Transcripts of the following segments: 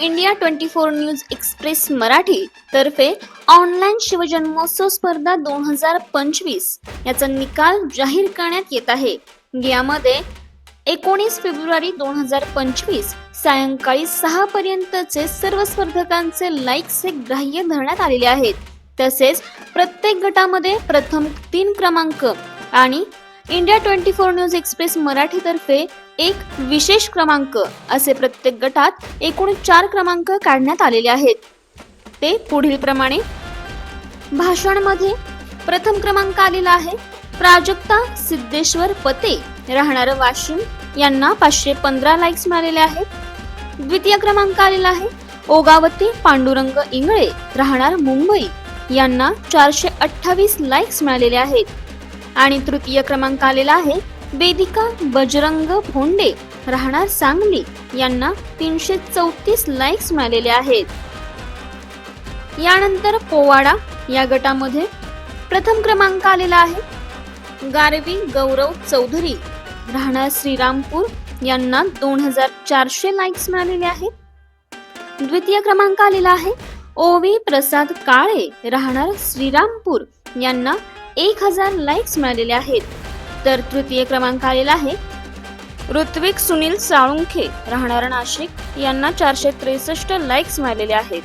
India twenty four news express Marathi तर्फे online शिवजन्मोत्सव स्पर्धा दोन हजार पंचवीस याचा निकाल जाहीर करण्यात येत आहे. यामध्ये एकोणीस फेब्रुवारी दोन हजार पंचवीस सायंकाळी सहा पर्यंतचे सर्व स्पर्धकांचे लाईक्स हे ग्राह्य धरण्यात आलेले आहेत. तसेच प्रत्येक गटामध्ये प्रथम तीन क्रमांक आणि India twenty four news express मराठीतर्फे एक विशेष क्रमांक असे प्रत्येक गटात एकूण चार क्रमांक काढण्यात आलेले आहेत. ते पुढील प्रमाणे भाषणमध्ये प्रथम क्रमांक आलेला आहे. प्राजक्ता सिद्धेश्वर पते राहणार वाशिम यांना पाचशे पंधरा लाईक्स मिळालेले आहेत. द्वितीय क्रमांक आलेला आहे. ओगावती पांडुरंग इंगळे राहणार मुंबई यांना चारशे अठ्ठावीस लाईक्स मिळालेले आहेत. आणि तृतीय क्रमांक आलेला आहे. वेदिका बजरंग भोंडे राहणार सांगली यांना तीनशे चौतीस लाईक्स मिळालेले आहेत. यानंतर पोवाडा या गटामध्ये प्रथम क्रमांक आलेला आहे. गारवी गौरव चौधरी राहणार श्रीरामपूर यांना दोन हजार चारशे लाईक्स मिळालेले आहेत. द्वितीय क्रमांक आलेला आहे. ओवी प्रसाद काळे राहणार श्रीरामपूर यांना एक हजार लाईक्स मिळालेले आहेत. तर तृतीय क्रमांक आलेला आहे. ऋत्विक सुनील साळुंखे राहणार नाशिक. यांना चारशे त्रेसष्ट लाईक्स मिळालेले आहेत.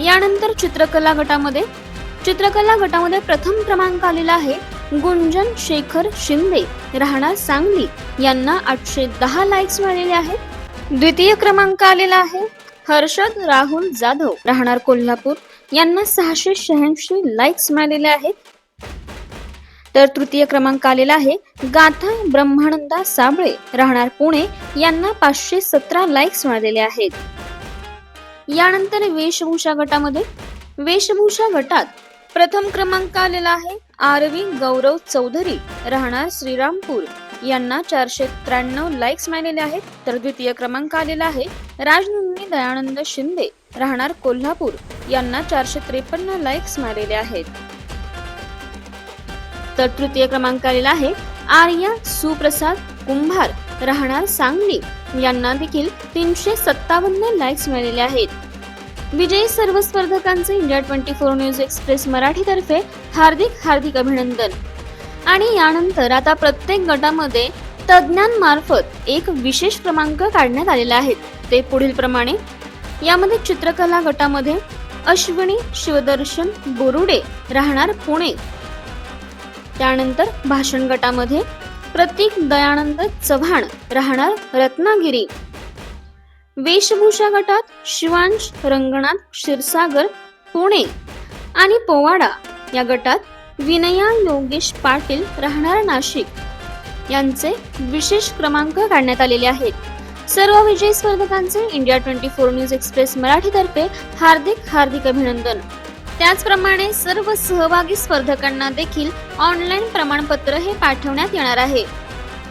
यानंतर चित्रकला गटामध्ये. चित्रकला गटामध्ये प्रथम क्रमांक आलेला आहे. गुंजन शेखर शिंदे राहणार सांगली. यांना आठशे दहा लाईक्स मिळालेले आहेत. द्वितीय क्रमांक आलेला आहे. हर्षद राहुल जाधव राहणार कोल्हापूर. यांना सहाशे शहाऐंशी लाईक्स मिळालेले आहेत. तर तृतीय क्रमांक आलेला आहे गाथा ब्रह्मानंदा साबळे. राहणार पुणे. यांना पाचशे सतरा लाईक्स मिळालेले आहेत. यानंतर वेशभूषा गटामध्ये. वेशभूषा गटात प्रथम क्रमांक आलेला आहे आरवी गौरव चौधरी. राहणार श्रीरामपूर. यांना चारशे त्र्याण्णव लाईक्स मिळालेले आहेत. तर द्वितीय क्रमांक आलेला आहे राजनंदिनी दयानंद शिंदे. राहणार कोल्हापूर. यांना चारशे त्रेपन्न लाईक्स मिळालेले आहेत. तर तृतीय क्रमांक आलेला आहे. आर्या सुप्रसाद कुंभार राहणार सांगली. यांना देखील तीनशे सत्तावन्न लाईक्स मिळालेले आहेत. विजयी सर्व स्पर्धकांचे India twenty four news express मराठीतर्फे हार्दिक हार्दिक अभिनंदन. आणि यानंतर आता प्रत्येक गटामध्ये तज्ज्ञांमार्फत एक विशेष क्रमांक काढण्यात आलेले आहेत ते पुढील प्रमाणे यामध्ये चित्रकला गटामध्ये अश्विनी शिवदर्शन बोरुडे राहणार पुणे. त्यानंतर भाषण गटामध्ये प्रतीक दयानंद चव्हाण राहणार रत्नागिरी. वेशभूषा गटात शिवांश रंगनाथ क्षीरसागर पुणे आणि पोवाडा या गटात विनया योगेश पाटील राहणार नाशिक. यांचे विशेष क्रमांक काढण्यात आलेले आहेत. सर्व विजयी स्पर्धकांचे India twenty four news express मराठीतर्फे हार्दिक हार्दिक अभिनंदन. त्याचप्रमाणे सर्व सहभागी स्पर्धकांना देखील ऑनलाईन प्रमाणपत्र हे पाठवण्यात येणार आहे.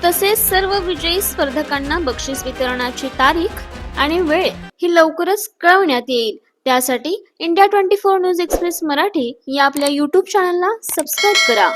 तसेच सर्व विजयी स्पर्धकांना बक्षीस वितरणाची तारीख आणि वेळ ही लवकरच कळवण्यात येईल. त्यासाठी India twenty four news express Marathi या आपल्या यूट्यूब चॅनलला सबस्क्राईब करा.